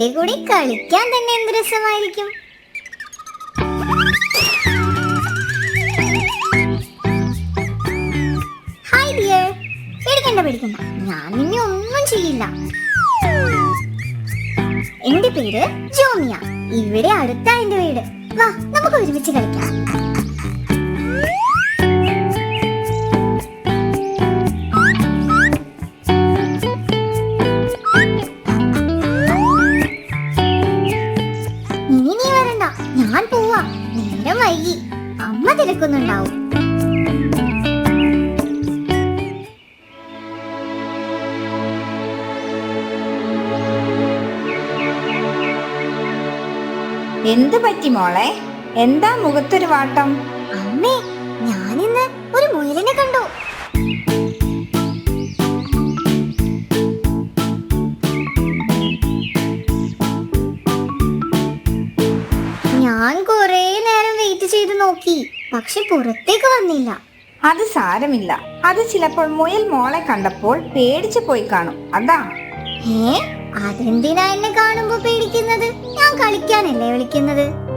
അതിന്റെ കൂടെ കളിക്കാൻ തന്നെ എന്ത് രസമായിരിക്കും? ഞാൻ നിന്നെ ഒന്നും ചെയ്യില്ല. എന്റെ പേര് ജോമിയ. ഇവിടെ അടുത്ത എന്റെ വീട്. വാ നമുക്ക് ഒരുമിച്ച് കളിക്കാം. മോളെ എന്താ മുഖത്തൊരു വാട്ടം? അമ്മേ ഞാനിന്ന് ഒരു മുയലിനെ കണ്ടു. ഞാൻ കുറേ നേരം വെയിറ്റ് ചെയ്ത് നോക്കി പക്ഷെ പുറത്തേക്ക് വന്നില്ല. അത് സാരമില്ല. അത് ചിലപ്പോൾ മുയൽ മോളെ കണ്ടപ്പോൾ പേടിച്ചു പോയി കാണും. അതാ. ഏ അതെന്തിനാ എന്നെ കാണുമ്പോ പേടിക്കുന്നത്? ഞാൻ കളിക്കാനല്ലേ വിളിക്കുന്നത്?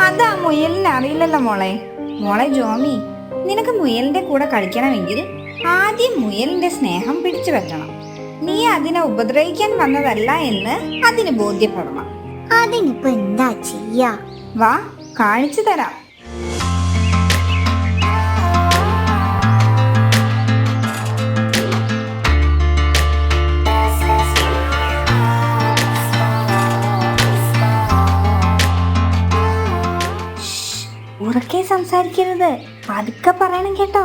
അതാ മുയലിന് അറിയില്ലല്ലോ മോളെ. മോളെ ജോമി നിനക്ക് മുയലിന്റെ കൂടെ കളിക്കണമെങ്കിൽ ആദ്യം മുയലിന്റെ സ്നേഹം പിടിച്ചു വെക്കണം. നീ അതിനെ ഉപദ്രവിക്കാൻ വന്നതല്ല എന്ന് അതിന് ബോധ്യപ്പെടണം. അതിനിപ്പോ എന്താ ചെയ്യാ? വാ കാണിച്ചു തരാം. ഉറക്കെ സംസാരിക്കരുത്. പതുക്കെ പറയണം കേട്ടോ.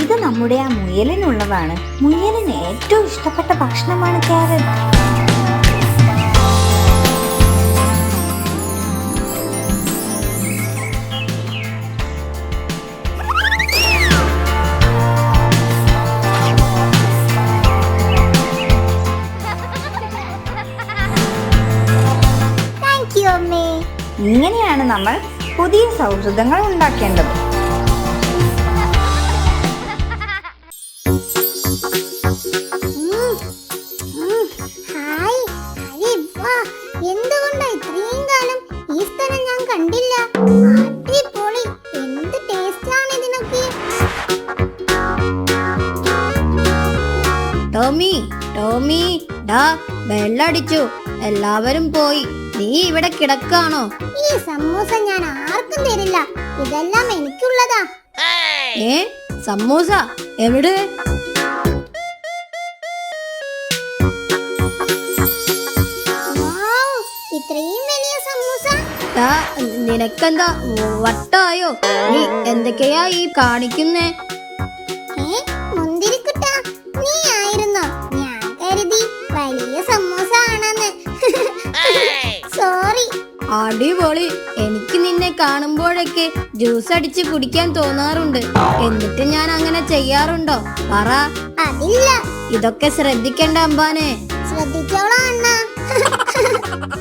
ഇത് നമ്മുടെ ആ മുയലിനുള്ളതാണ്. മുയലിന് ഏറ്റവും ഇഷ്ടപ്പെട്ട ഭക്ഷണമാണ് ക്യാരറ്റ്. എന്ത് പുതിയ സൗഹൃദങ്ങൾ ഉണ്ടാക്കേണ്ടത്. ടോമി ടോമി ഡാ ബെല്ലടിച്ചു എല്ലാവരും പോയി. നീ ഇവിടെ കിടക്കാണോ? ഈ സമൂസ ഞാൻ ആർക്കും തരില്ല. ഇതെല്ലാം എനിക്കുള്ളതാ. ഏ? സമൂസ? എവിടെ? ഇത്രയും വലിയ സമൂസ. നിനക്കെന്താ വട്ടായോ? നീ എന്തൊക്കെയാ ഈ കാണിക്കുന്നേ? അടിപൊളി. എനിക്ക് നിന്നെ കാണുമ്പോഴൊക്കെ ജ്യൂസ് അടിച്ച് കുടിക്കാൻ തോന്നാറുണ്ട്. എന്നിട്ട് ഞാൻ അങ്ങനെ ചെയ്യാറുണ്ടോ? പറ. അതില്ല. ഇതൊക്കെ ശ്രദ്ധിക്കണ്ട അമ്പാനെ. ശ്രദ്ധിച്ചോളാം അണ്ണാ.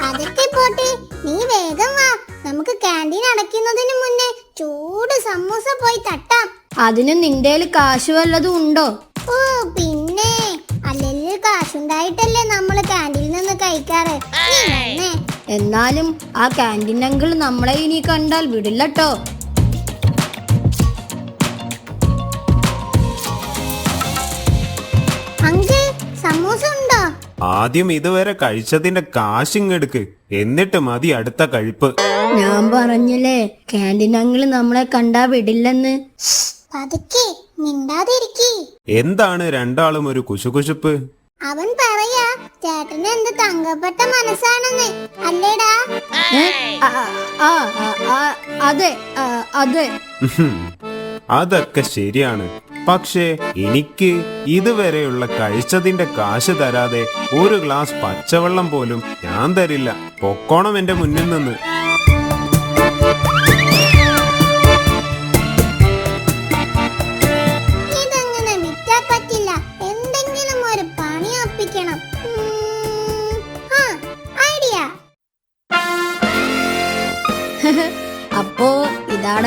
അതൊക്കെ പോട്ടെ. നീ വേഗം വാ. നമുക്ക് കാന്റീൻ അടയ്ക്കുന്നതിന് മുന്നേ ചൂട് സമൂസ പോയി തട്ടാം. അതിന് നിന്റെ കാശ് വല്ലതും ഉണ്ടോ? ഓ പിന്നെ. അല്ലെങ്കിൽ കാശുണ്ടായിട്ടല്ലേ നമ്മൾ കാന്റീനിൽ നിന്ന് കഴിക്കാറ്? എന്നാലും ആ ക്യാന്റീൻ അങ്കിൾ നമ്മളെ ഇനി കണ്ടാൽ വിടില്ല കേട്ടോ സമൂസ ഉണ്ടോ? ആദ്യം ഇതുവരെ കഴിച്ചതിന്റെ കാശിങ്ങെടുക്ക് എന്നിട്ട് മതി അടുത്ത കഴിപ്പ്. ഞാൻ പറഞ്ഞില്ലേ ക്യാന്റീൻ അങ്കിൾ നമ്മളെ കണ്ടാ വിടില്ലെന്ന്. പതുക്കെ മിണ്ടാതിരിക്കി. എന്താണ് രണ്ടാളും ഒരു കുശുകുശുപ്പ്? അവൻ പറയാ ചേട്ടന് എന്ത് തങ്കപ്പെട്ട മനസ്സാണെന്ന്. അല്ലേടാ? ആ, ആ, ആ, ആ, അതെ അതെ. അതൊക്കെ ശരിയാണ്. പക്ഷേ എനിക്ക് ഇതുവരെയുള്ള കഴിച്ചതിന്റെ കാശ് തരാതെ ഒരു ഗ്ലാസ് പച്ചവെള്ളം പോലും ഞാൻ തരില്ല. പൊക്കോണം എന്റെ മുന്നിൽ നിന്ന്.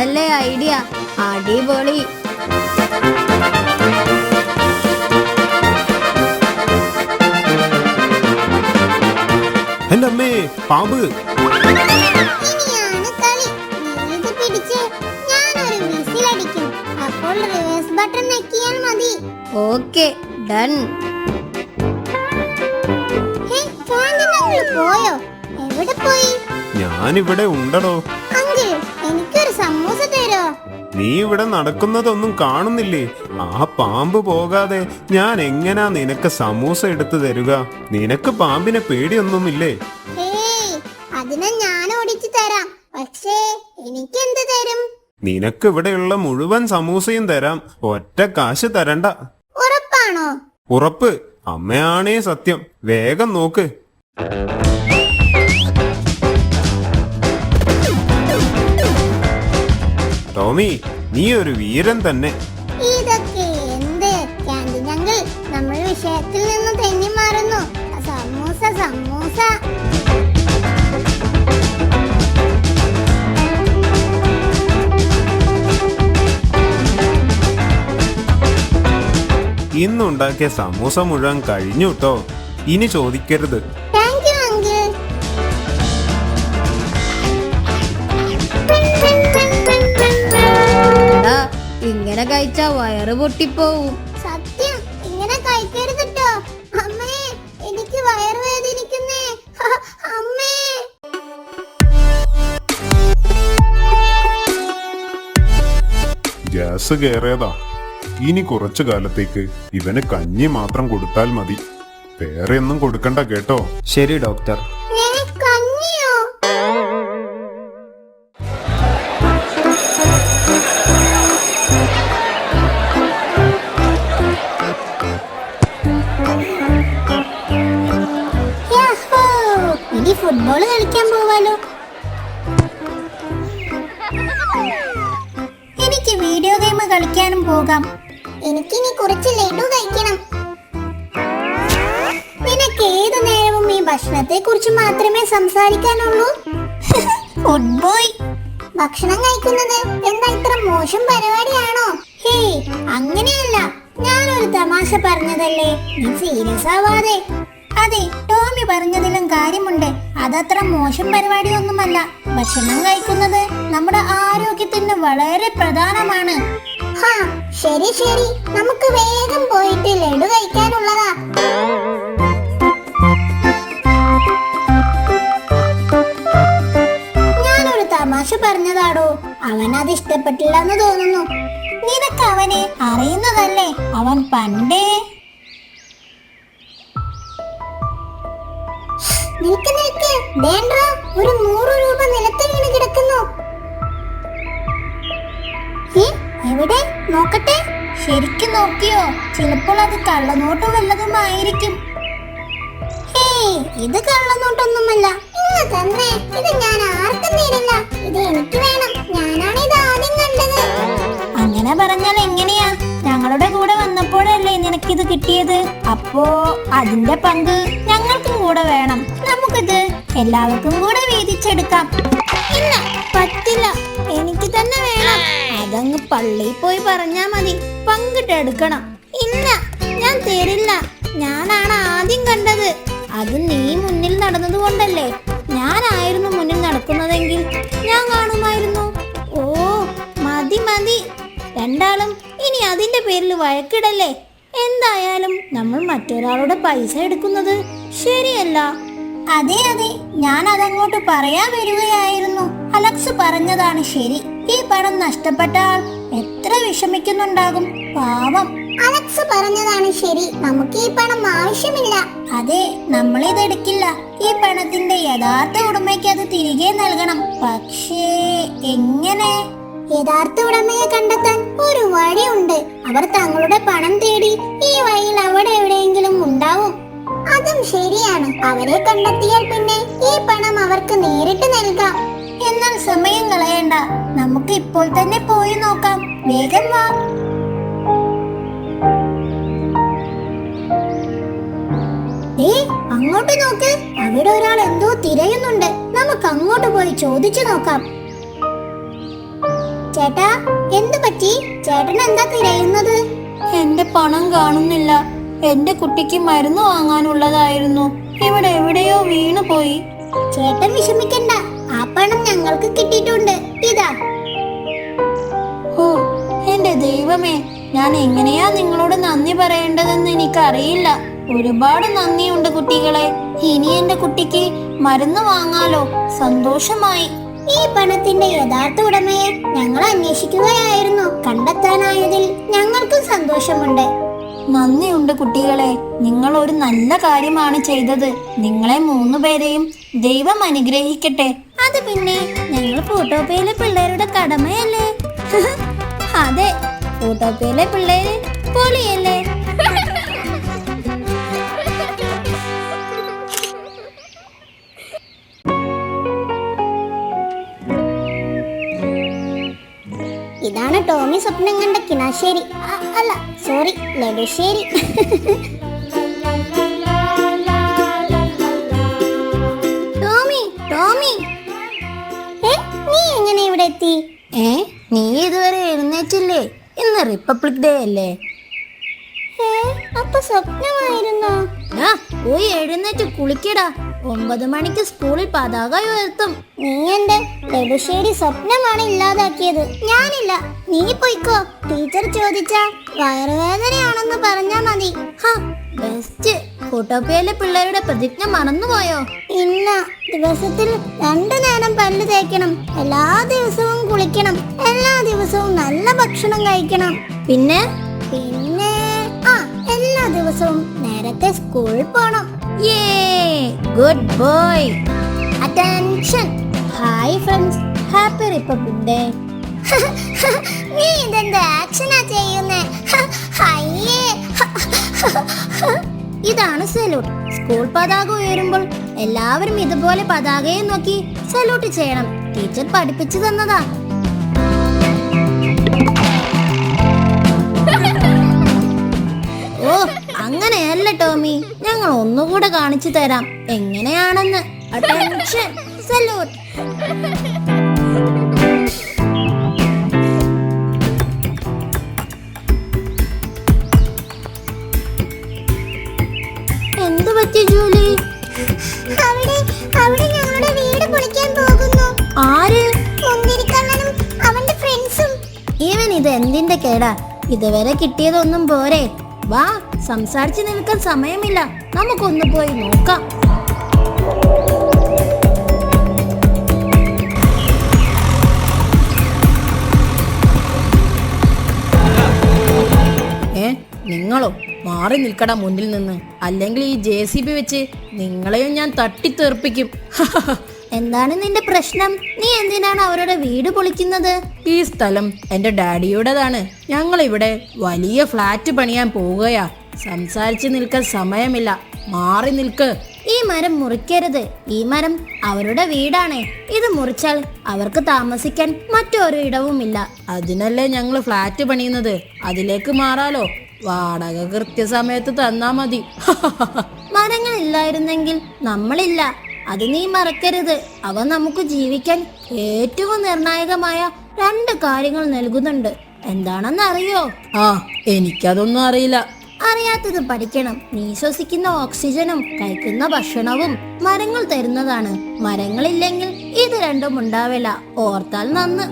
ഇതാണല്ലേ ഐഡിയ? അടിപൊളി. എന്റെ അമ്മേ പാമ്പ് ഓക്കെ ഡൺ. പോയോ? എവിടെ പോയി? ഞാനിവിടെ ഉണ്ടടോ. നീ ഇവിടെ നടക്കുന്നതൊന്നും കാണുന്നില്ലേ? ആ പാമ്പ് പോകാതെ ഞാൻ എങ്ങനാ നിനക്ക് സമൂസ എടുത്തു തരുക? നിനക്ക് പാമ്പിനെ പേടിയൊന്നുമില്ലേ? അതിനെ ഞാൻ ഓടിച്ചു തരാം. പക്ഷേ എനിക്കെന്ത് തരും? നിനക്ക് ഇവിടെയുള്ള മുഴുവൻ സമൂസയും തരാം. ഒറ്റ കാശ് തരണ്ട. ഉറപ്പാണോ? ഉറപ്പ്. അമ്മയാണേ സത്യം. വേഗം നോക്ക്. ടോമി നീ ഒരു വീരൻ തന്നെ. ഇതൊക്കെ എന്ത് ക്യാന്റീൻ ഞങ്ങൾ നമ്മൾ വിഷയത്തിൽ നിന്ന് തെന്നി മാറുന്നു. സമൂസ സമൂസ. ഇന്നുണ്ടാക്കിയ സമൂസ മുഴുവൻ കഴിഞ്ഞു കേട്ടോ ഇനി ചോദിക്കരുത്. ഇങ്ങനെ കഴിച്ചാ വയറ് പൊട്ടിപ്പോവും. സത്യം ഇങ്ങനെ കഴിക്കരുതട്ടോ അമ്മേ എനിക്ക് വയറ് വേദനിക്കുന്നേ. അമ്മേ. ഗ്യാസ് കയറിയതാ ഇനി കുറച്ചു കാലത്തേക്ക് ഇവന് കഞ്ഞി മാത്രം കൊടുത്താൽ മതി. വേറെ ഒന്നും കൊടുക്കണ്ട കേട്ടോ. ശരി ഡോക്ടർ. ഫുട്ബോൾ കളിക്കാൻ പോവാലോ. എനിക്ക് വീഡിയോ ഗെയിം കളിക്കാനും പോകാം. എനിക്കിനി കുറച്ച് ലഡു കഴിക്കണം. നിനക്ക് ഏതു നേരവും ഈ ഭക്ഷണത്തെ കുറിച്ച് മാത്രമേ സംസാരിക്കാനുള്ളൂ? ബോയ് ഭക്ഷണം കഴിക്കുന്നത് എന്താ ഇത്ര മോശം പരിപാടിയാണോ? ഹേ അങ്ങനെയല്ല. ഞാനൊരു തമാശ പറഞ്ഞതല്ലേ? നീ സീരിയസ് ആവാതെ. അതെ ടോമി പറഞ്ഞതിലും കാര്യമുണ്ട്. അതത്ര മോശം പരിപാടിയൊന്നുമല്ല. ഭക്ഷണം കഴിക്കുന്നത് നമ്മുടെ ആരോഗ്യത്തിന് വളരെ പ്രധാനമാണ്. ശരി ശരി. നമുക്ക് വേഗം പോയിട്ട് ലഡു കഴിക്കാനുള്ളതാ. ഞാനൊരു തമാശ പറഞ്ഞതാടോ. അവൻ അത് ഇഷ്ടപ്പെട്ടില്ലെന്ന് തോന്നുന്നു. നിനക്ക് അവനെ അറിയുന്നതല്ലേ? അവൻ പണ്ടേ നിൽക്ക് നിൽക്ക് വേണ്ട ഒരു നൂറ് രൂപ നിലത്ത് വീണ് കിടക്കുന്നു. എവിടെ? നോക്കട്ടെ. ശരിക്കും നോക്കിയോ? ചിലപ്പോൾ അത് കള്ളനോട്ടോ വല്ലതുമായിരിക്കും. ഹേയ്, ഇത് കള്ളനോട്ടൊന്നുമല്ല. ഇന്ന് തന്നെ ഇത് ഞാൻ ആർക്കും തരില്ല. ഇത് എനിക്ക് വേണം. ഞാനാണ് ഇത് ആദ്യം കണ്ടത്. അങ്ങനെ പറഞ്ഞാൽ എങ്ങനെയാ? ഞങ്ങളുടെ കൂടെ വന്നപ്പോഴല്ലേ നിനക്കിത് കിട്ടിയത്? അപ്പോ അതിന്റെ പങ്ക് ഞങ്ങൾക്കും കൂടെ വേണം. നമുക്കിത് എല്ലാവർക്കും കൂടെ വീതിച്ചെടുക്കാം. ഇല്ല പറ്റില്ല. എനിക്ക് തന്നെ വേണം. അതങ്ങ് പള്ളിയിൽ പോയി പറഞ്ഞാ മതി. പങ്കിട്ടെടുക്കണം ഇല്ല ഞാൻ തരില്ല. ഞാനാണ് ആദ്യം കണ്ടത്. അത് നീ മുന്നിൽ നടന്നത് കൊണ്ടല്ലേ? ഞാനായിരുന്നു മുന്നിൽ നടക്കുന്നതെങ്കിൽ ഞാൻ കാണുമായിരുന്നു. ഓ മതി മതി. രണ്ടാളും ഇനി അതിന്റെ പേരിൽ വഴക്കിടല്ലേ? എന്തായാലും നമ്മൾ മറ്റൊരാളുടെ പൈസ എടുക്കുന്നത് ശരിയല്ല. അതെ അതെ. ഞാൻ അതങ്ങോട്ട് പറയാൻ വരികയായിരുന്നു. അലക്സ് പറഞ്ഞതാണ് ശരി. ഈ പണം നഷ്ടപ്പെട്ട ആൾ എത്ര വിഷമിക്കുന്നുണ്ടാകും. പാവം. അലക്സ് പറഞ്ഞതാണ് ശരി. നമുക്ക് ഈ പണം ആവശ്യമില്ല. അതെ നമ്മൾ ഇതെടുക്കില്ല ഈ പണത്തിന്റെ യഥാർത്ഥ ഉടമയ്ക്ക് അത് തിരികെ നൽകണം. പക്ഷേ എങ്ങനെ? യഥാർത്ഥ ഉടമയെ കണ്ടെത്താൻ ഒരു വഴിയുണ്ട്. അവർ തങ്ങളുടെ പണം തേടി ഈ വഴിയിൽ അവിടെ എവിടെയെങ്കിലും ഉണ്ടാവും. അതും ശരിയാണ്. അവരെ കണ്ടെത്തിയാൽ പിന്നെ ഈ പണം അവർക്ക് നേരിട്ട് നൽകാം. എന്നാൽ സമയം കളയണ്ട. നമുക്ക് ഇപ്പോൾ തന്നെ പോയി നോക്കാം. വേഗം വാ. അങ്ങോട്ട് നോക്ക്. അവിടെ ഒരാൾ എന്തോ തിരയുന്നുണ്ട്. നമുക്ക് അങ്ങോട്ട് പോയി ചോദിച്ചു നോക്കാം. ചേട്ടാ എന്ത് പറ്റി? ചേട്ടൻ എന്താ തിരയുന്നത്? എന്റെ പണം കാണുന്നില്ല. എന്റെ കുട്ടിക്ക് മരുന്ന് വാങ്ങാനുള്ളതായിരുന്നു. ഇവിടെ എവിടെയോ വീണു പോയി. ചേട്ടൻ വിഷമിക്കണ്ട. ആ പണം ഞങ്ങൾക്ക് കിട്ടിയിട്ടുണ്ട്. ഇതാ. ഓ എന്റെ ദൈവമേ ഞാൻ എങ്ങനെയാ നിങ്ങളോട് നന്ദി പറയേണ്ടതെന്ന് എനിക്കറിയില്ല. ഒരുപാട് നന്ദിയുണ്ട് കുട്ടികളെ. ഇനി എന്റെ കുട്ടിക്ക് മരുന്ന് വാങ്ങാലോ. സന്തോഷമായി. ഈ പണത്തിന്റെ യഥാർത്ഥ ഉടമയെ ഞങ്ങൾ അന്വേഷിക്കുകയായിരുന്നു. കണ്ടെത്താനായതിൽ ഞങ്ങൾക്കും സന്തോഷമുണ്ട്. നന്ദിയുണ്ട് കുട്ടികളെ. നിങ്ങൾ ഒരു നല്ല കാര്യമാണ് ചെയ്തത്. നിങ്ങളെ മൂന്നു പേരെയും ദൈവം അനുഗ്രഹിക്കട്ടെ. അത് പിന്നെ ഞങ്ങൾ ഫോട്ടോപ്പയിലെ പിള്ളേരുടെ കടമയല്ലേ? അതെ ഫോട്ടോപ്പയിലെ പിള്ളേര് പൊളിയല്ലേ? ഇതാണ് ടോമി സ്വപ്നം കണ്ട കിണാശ്ശേരി. അല്ല സോറി നെടുശ്ശേരി ടോമി ടോമി. ഏ നീ എങ്ങനെ ഇവിടെ എത്തി? ഏ നീ ഇതുവരെ എഴുന്നേറ്റില്ലേ? ഇന്ന് റിപ്പബ്ലിക് ഡേ അല്ലേ? അപ്പൊ സ്വപ്നമായിരുന്നോ? പോയി എഴുന്നേറ്റ് കുളിക്കടാ. ഒമ്പത് മണിക്ക് സ്കൂളിൽ പതാക ഉയർത്തും. നീ എന്റെ ലഡുശ്ശേരി സ്വപ്നമാണ് ഇല്ലാതാക്കിയത്. ഞാനില്ല. നീ പോയിക്കോ. ടീച്ചർ ചോദിച്ച വയറുവേദനയാണെന്ന് പറഞ്ഞാ മതി. ബെസ്റ്റ് പിള്ളേരുടെ പ്രതിജ്ഞ മറന്നുപോയോ? ഇല്ല ദിവസത്തിൽ രണ്ടു നേരം പല്ല് തേക്കണം. എല്ലാ ദിവസവും കുളിക്കണം. എല്ലാ ദിവസവും നല്ല ഭക്ഷണം കഴിക്കണം. പിന്നെ? പിന്നെ ആ എല്ലാ ദിവസവും നേരത്തെ സ്കൂളിൽ പോണം. യേ good boy attention hi friends happy republic day നീ ഇതെന്ത് ആക്ഷനാ ചെയ്യുന്നേ? അയ്യേ ഇതാണ് സല്യൂട്ട്. സ്കൂൾ പതാക ഉയരുമ്പോൾ എല്ലാവരും ഇതുപോലെ പതാകയെ നോക്കി സല്യൂട്ട് ചെയ്യണം. ടീച്ചർ പഠിപ്പിച്ചു തന്നതാ. ഓ അങ്ങനെയല്ല ടോമി. ഞങ്ങൾ ഒന്നുകൂടെ കാണിച്ചു തരാം. എങ്ങനെയാണെന്ന്. അറ്റൻഷൻ. സല്യൂട്ട്. പറ്റി ജൂലി. അവിടെ അവിടെ ഞങ്ങളുടെ വീട് പൊളിക്കാൻ പോകുന്നു. ആര്? മുന്തിരിക്കണ്ണനും അവന്റെ ഫ്രണ്ട്സും ഇവൻ ഇത് എന്തിന്റെ കേടാ? ഇതുവരെ കിട്ടിയതൊന്നും പോരെ. വാ സംസാരിച്ചു നിൽക്കാൻ സമയമില്ല. നമുക്കൊന്ന് പോയി നോക്കാം. നിങ്ങളോ മാറി നിൽക്കട മുന്നിൽ നിന്ന്. അല്ലെങ്കിൽ ഈ ജെ സി ബി വെച്ച് നിങ്ങളെയും ഞാൻ തട്ടിത്തെറിപ്പിക്കും. എന്താണ് നിന്റെ പ്രശ്നം? നീ എന്തിനാണ് അവരുടെ വീട് പൊളിക്കുന്നത്? ഈ സ്ഥലം എന്റെ ഡാഡിയുടേതാണ്. ഞങ്ങൾ ഇവിടെ വലിയ ഫ്ലാറ്റ് പണിയാൻ പോവുകയാ. സംസാരിച്ചു നിൽക്കാൻ സമയമില്ല. മാറി നിൽക്ക്. ഈ മരം മുറിക്കരുത്. ഈ മരം അവരുടെ വീടാണ്. ഇത് മുറിച്ചാൽ അവർക്ക് താമസിക്കാൻ മറ്റൊരു ഇടവുമില്ല. അതിനല്ലേ ഞങ്ങൾ ഫ്ലാറ്റ് പണിയുന്നത്? അതിലേക്ക് മാറാലോ. വാടക കൃത്യസമയത്ത് തന്നാ മതി. മരങ്ങൾ ഇല്ലായിരുന്നെങ്കിൽ നമ്മളില്ല. അത് നീ മറക്കരുത്. അവ നമുക്ക് ജീവിക്കാൻ ഏറ്റവും നിർണായകമായ രണ്ട് കാര്യങ്ങൾ നൽകുന്നുണ്ട്. എന്താണെന്ന് അറിയോ? ആ എനിക്കതൊന്നും അറിയില്ല. അറിയാത്തത് പഠിക്കണം. നീ ശ്വസിക്കുന്ന ഓക്സിജനും കഴിക്കുന്ന ഭക്ഷണവും മരങ്ങൾ തരുന്നതാണ്. മരങ്ങളില്ലെങ്കിൽ ഇത് രണ്ടും ഉണ്ടാവില്ല. ഓർത്താൽ നന്ന്.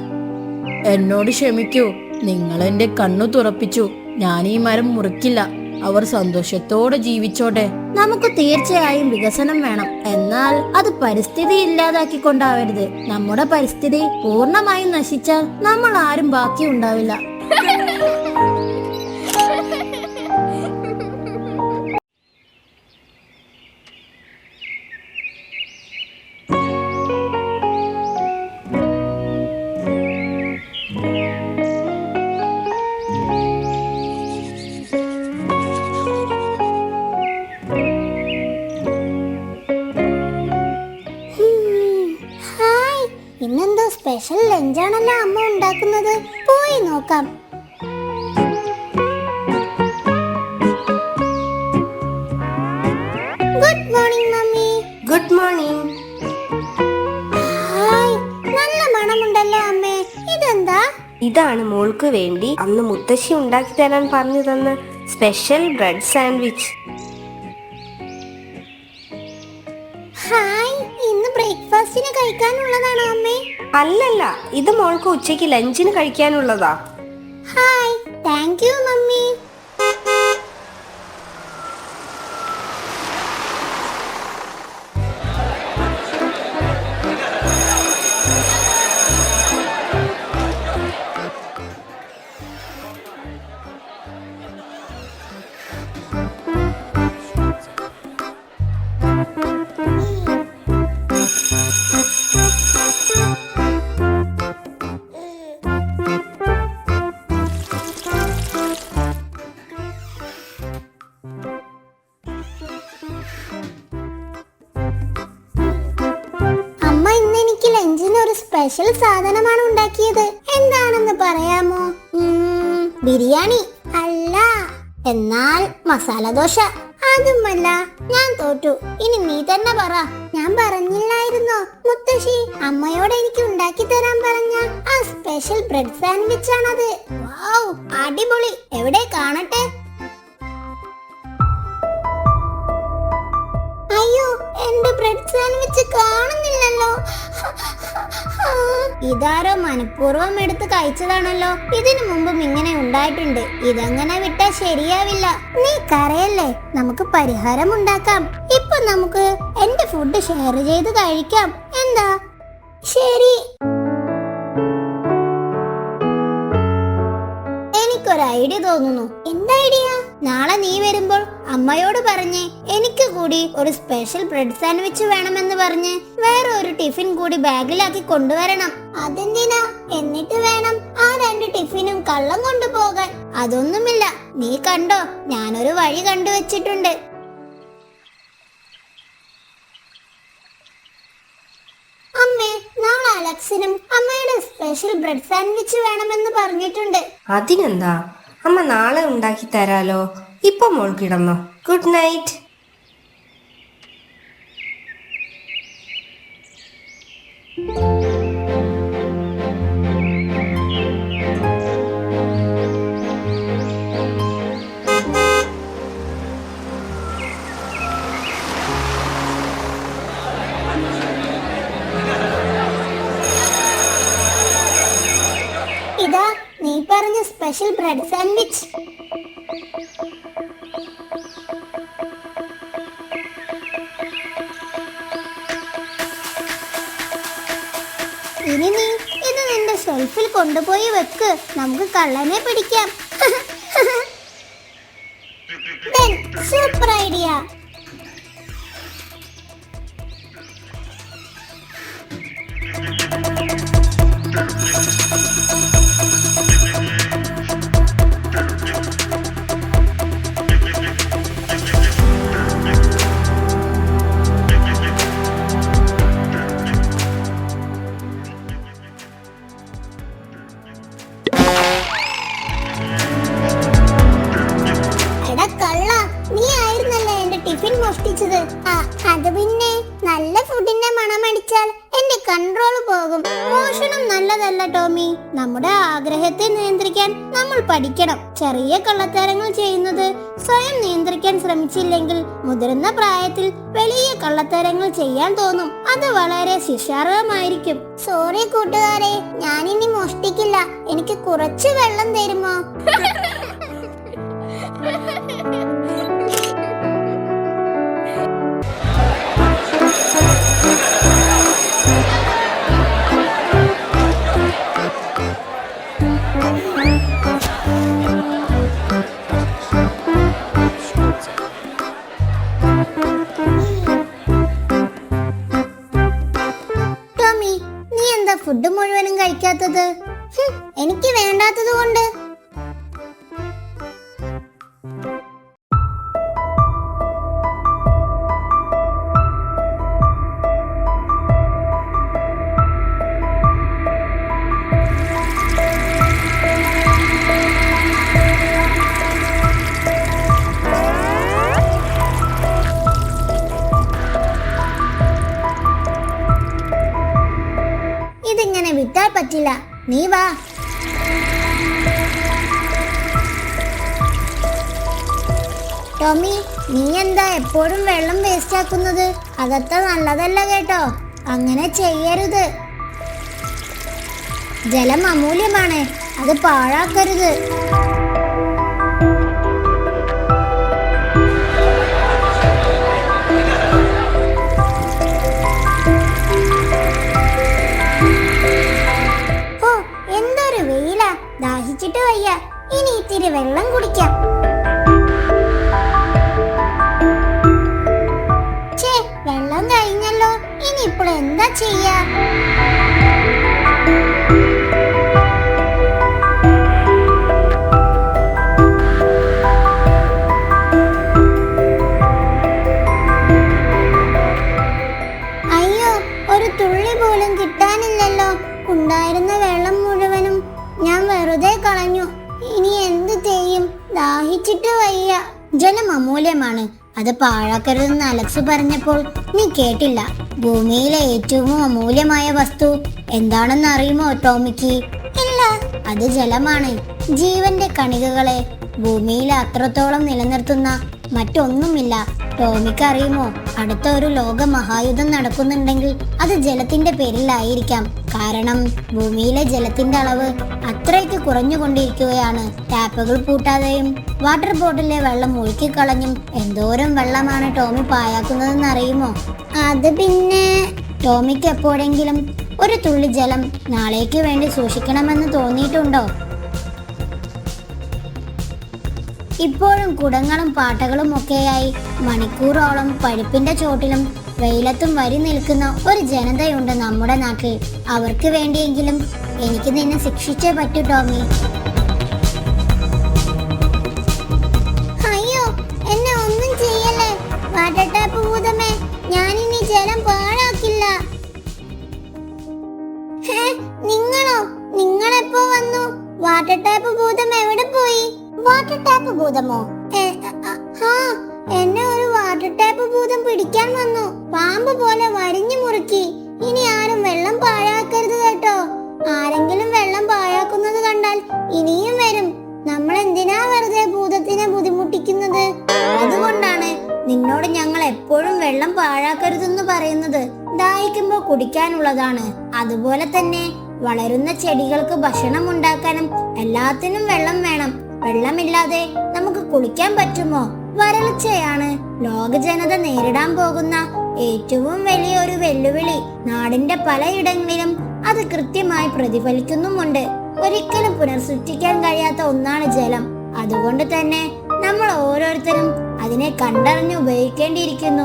എന്നോട് ക്ഷമിക്കൂ. നിങ്ങൾ എന്റെ കണ്ണു തുറപ്പിച്ചു. ഞാൻ ഈ മരം മുറിക്കില്ല. അവർ സന്തോഷത്തോടെ ജീവിച്ചോട്ടെ. നമുക്ക് തീർച്ചയായും വികസനം വേണം. എന്നാൽ അത് പരിസ്ഥിതി ഇല്ലാതാക്കി കൊണ്ടാവരുത് നമ്മുടെ പരിസ്ഥിതി പൂർണമായും നശിച്ചാൽ നമ്മൾ ആരും ബാക്കി ഉണ്ടാവില്ല സ്പെഷ്യൽ അമ്മ ഉണ്ടാക്കുന്നത്? പോയി നോക്കാം. Good morning mummy. Good morning നല്ല മണമുണ്ടല്ലോ അമ്മേ. ഇതെന്താ? ഇതാണ് മോൾക്ക് വേണ്ടി അന്ന് മുത്തശ്ശി ഉണ്ടാക്കി തരാൻ പറഞ്ഞു തന്ന സ്പെഷ്യൽ ബ്രെഡ് സാൻഡ്വിച്ച് അല്ലല്ല ഇത് മോൾക്ക് ഉച്ചയ്ക്ക് ലഞ്ചിന് കഴിക്കാനുള്ളതാ. Hi thank you mummy. Special സാധനമാണ് ഉണ്ടാക്കിയത്. എന്താണെന്ന് പറയാമോ? ബിരിയാണി അല്ല. എന്നാൽ മസാല ദോശ. അതുമല്ല ഞാൻ തോറ്റു. ഇനി നീ തന്നെ പറ. ഞാൻ പറഞ്ഞില്ലായിരുന്നോ? മുത്തശ്ശി അമ്മയോട് എനിക്ക് ഉണ്ടാക്കി തരാൻ പറഞ്ഞ ആ സ്പെഷ്യൽ ബ്രെഡ് സാൻഡ്വിച്ച് ആണത് അടിപൊളി. എവിടെ കാണട്ടെ? അയ്യോ എന്റെ ബ്രെഡ് സാൻഡ്വിച്ച് കാണുന്നില്ലല്ലോ. ഇതാരോ മനഃപൂർവം എടുത്ത് കഴിച്ചതാണല്ലോ. ഇതിനു മുമ്പും ഇങ്ങനെ ഉണ്ടായിട്ടുണ്ട്. ഇതങ്ങനെ വിട്ടാ ശരിയാവില്ല. നീ കരയല്ലേ? നമുക്ക് പരിഹാരം ഉണ്ടാക്കാം. ഇപ്പൊ നമുക്ക് എന്റെ ഫുഡ് ഷെയർ ചെയ്ത് കഴിക്കാം. എന്താ? ശരി. എനിക്കൊരു ഐഡിയ തോന്നുന്നു. എന്താ ഐഡിയ? നാളെ നീ വരുമ്പോൾ അമ്മയോട് പറഞ്ഞ് എനിക്ക് കൂടി ഒരു സ്പെഷ്യൽ ബ്രെഡ് സാൻഡ്വിച്ച് വേണമെന്ന് പറഞ്ഞ് വേറെ ഒരു ടിഫിൻ കൂടി ബാഗിലാക്കി കൊണ്ടുവരണം. അതെന്തിനാ? എന്നിട്ട് വേണം ആ രണ്ട് ടിഫിനും കള്ളം കൊണ്ടുപോകാൻ. അതൊന്നുമില്ല. നീ കണ്ടോ? ഞാനൊരു വഴി കണ്ടുവച്ചിട്ടുണ്ട്. അമ്മേ നാളെ അമ്മയുടെ സ്പെഷ്യൽ ബ്രെഡ് സാൻഡ്വിച്ച് വേണമെന്ന് പറഞ്ഞിട്ടുണ്ട്. അതിനെന്താ? അമ്മ നാളെ ഉണ്ടാക്കി തരാലോ. ഇപ്പൊ മോൾ കിടന്നോ. ഗുഡ് നൈറ്റ് ഇതാ നമുക്ക് കള്ളനെ പിടിക്കാം. ചെറിയ കള്ളത്തരങ്ങൾ ചെയ്യുന്നത് സ്വയം നിയന്ത്രിക്കാൻ ശ്രമിച്ചില്ലെങ്കിൽ മുതിർന്ന പ്രായത്തിൽ വലിയ കള്ളത്തരങ്ങൾ ചെയ്യാൻ തോന്നും. അത് വളരെ ശിക്ഷാർഹമായിരിക്കും. സോറി കൂട്ടുകാരെ ഞാനിനി മോഷ്ടിക്കില്ല. എനിക്ക് കുറച്ച് വെള്ളം തരുമോ? നീ വാ. ടോമി നീ എന്താ എപ്പോഴും വെള്ളം വേസ്റ്റ് ആക്കുന്നത്? അകത്ത നല്ലതല്ല കേട്ടോ. അങ്ങനെ ചെയ്യരുത്. ജലം അമൂല്യമാണ്. അത് പാഴാക്കരുത്. ദാഹിച്ചിട്ട് വയ്യ. ഇനി ഇത്തിരി വെള്ളം കുടിക്കാം. വെള്ളം കഴിഞ്ഞല്ലോ. ഇനി ഇപ്പോൾ എന്താ ചെയ്യാ? അമൂല്യമാണ്. അത് പാഴാക്കരുതെന്ന് അലക്സ് പറഞ്ഞപ്പോൾ നീ കേട്ടില്ല. ഭൂമിയിലെ ഏറ്റവും അമൂല്യമായ വസ്തു എന്താണെന്ന് അറിയുമോ ടോമിക്ക്? ഇല്ല അത് ജലമാണ്. ജീവന്റെ കണികകളെ ഭൂമിയിൽ അത്രത്തോളം നിലനിർത്തുന്ന മറ്റൊന്നുമില്ല. ടോമിക്ക് അറിയുമോ അടുത്ത ഒരു ലോക മഹായുദ്ധം നടക്കുന്നുണ്ടെങ്കിൽ അത് ജലത്തിന്റെ പേരിലായിരിക്കാം. കാരണം ഭൂമിയിലെ ജലത്തിന്റെ അളവ് അത്രയ്ക്ക് കുറഞ്ഞുകൊണ്ടിരിക്കുകയാണ്. ടാപ്പുകൾ പൂട്ടാതെയും വാട്ടർ ബോട്ടിലെ വെള്ളം ഒഴുക്കിക്കളഞ്ഞും എന്തോരം വെള്ളമാണ് ടോമി പായാക്കുന്നതെന്ന് അറിയുമോ അത് പിന്നെ ടോമിക്ക് എപ്പോഴെങ്കിലും ഒരു തുള്ളി ജലം നാളേക്ക് വേണ്ടി സൂക്ഷിക്കണമെന്ന് തോന്നിയിട്ടുണ്ടോ? ഇപ്പോഴും കുടങ്ങളും പാട്ടകളും ഒക്കെയായി മണിക്കൂറോളം പഴുപ്പിന്റെ ചോട്ടിലും വെയിലത്തും വരി നിൽക്കുന്ന ഒരു ജനതയുണ്ട് നമ്മുടെ നാട്ടിൽ. അവർക്ക് വേണ്ടിയെങ്കിലും എനിക്ക് നിന്നെ ശിക്ഷിച്ചേ പറ്റൂ ടോമി. ഭൂതമോ? എന്നെ ഒരു വാട്ടർ ടാപ്പ് ഭൂതം പിടിക്കാൻ വന്നു. പാമ്പ് പോലെ വരിഞ്ഞു മുറുക്കി. ഇനി ആരും വെള്ളം പാഴാക്കരുത് കേട്ടോ. ആരെങ്കിലും വെള്ളം പാഴാക്കുന്നത് കണ്ടാൽ ഇനിയും വരും. നമ്മൾ എന്തിനാ വെറുതെ ഭൂതത്തിനെ ബുദ്ധിമുട്ടിക്കുന്നത്? അതുകൊണ്ടാണ് നിന്നോട് ഞങ്ങൾ എപ്പോഴും വെള്ളം പാഴാക്കരുതെന്ന് പറയുന്നത്. ദാഹിക്കുമ്പോൾ കുടിക്കാനുള്ളതാണ്. അതുപോലെ തന്നെ വളരുന്ന ചെടികൾക്ക് ഭക്ഷണം ഉണ്ടാക്കാനും എല്ലാത്തിനും വെള്ളം വേണം. വെള്ളമില്ലാതെ നമുക്ക് കുളിക്കാൻ പറ്റുമോ? വരൾച്ചയാണ്. ലോക ജനത നേരിടാൻ പോകുന്ന ഏറ്റവും വലിയ ഒരു വെല്ലുവിളി. നാടിന്റെ പലയിടങ്ങളിലും അത് കൃത്യമായി പ്രതിഫലിക്കുന്നുമുണ്ട്. ഒരിക്കലും പുനർസൃഷ്ടിക്കാൻ കഴിയാത്ത ഒന്നാണ് ജലം. അതുകൊണ്ട് തന്നെ നമ്മൾ ഓരോരുത്തരും അതിനെ കണ്ടറിഞ്ഞ് ഉപയോഗിക്കേണ്ടിയിരിക്കുന്നു.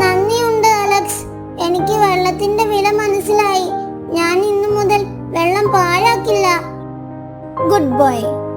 നന്ദിയുണ്ട് അലക്സ്. എനിക്ക് വെള്ളത്തിന്റെ വില മനസ്സിലായി. ഞാൻ ഇന്നു മുതൽ വെള്ളം പാഴാക്കില്ല. Good boy.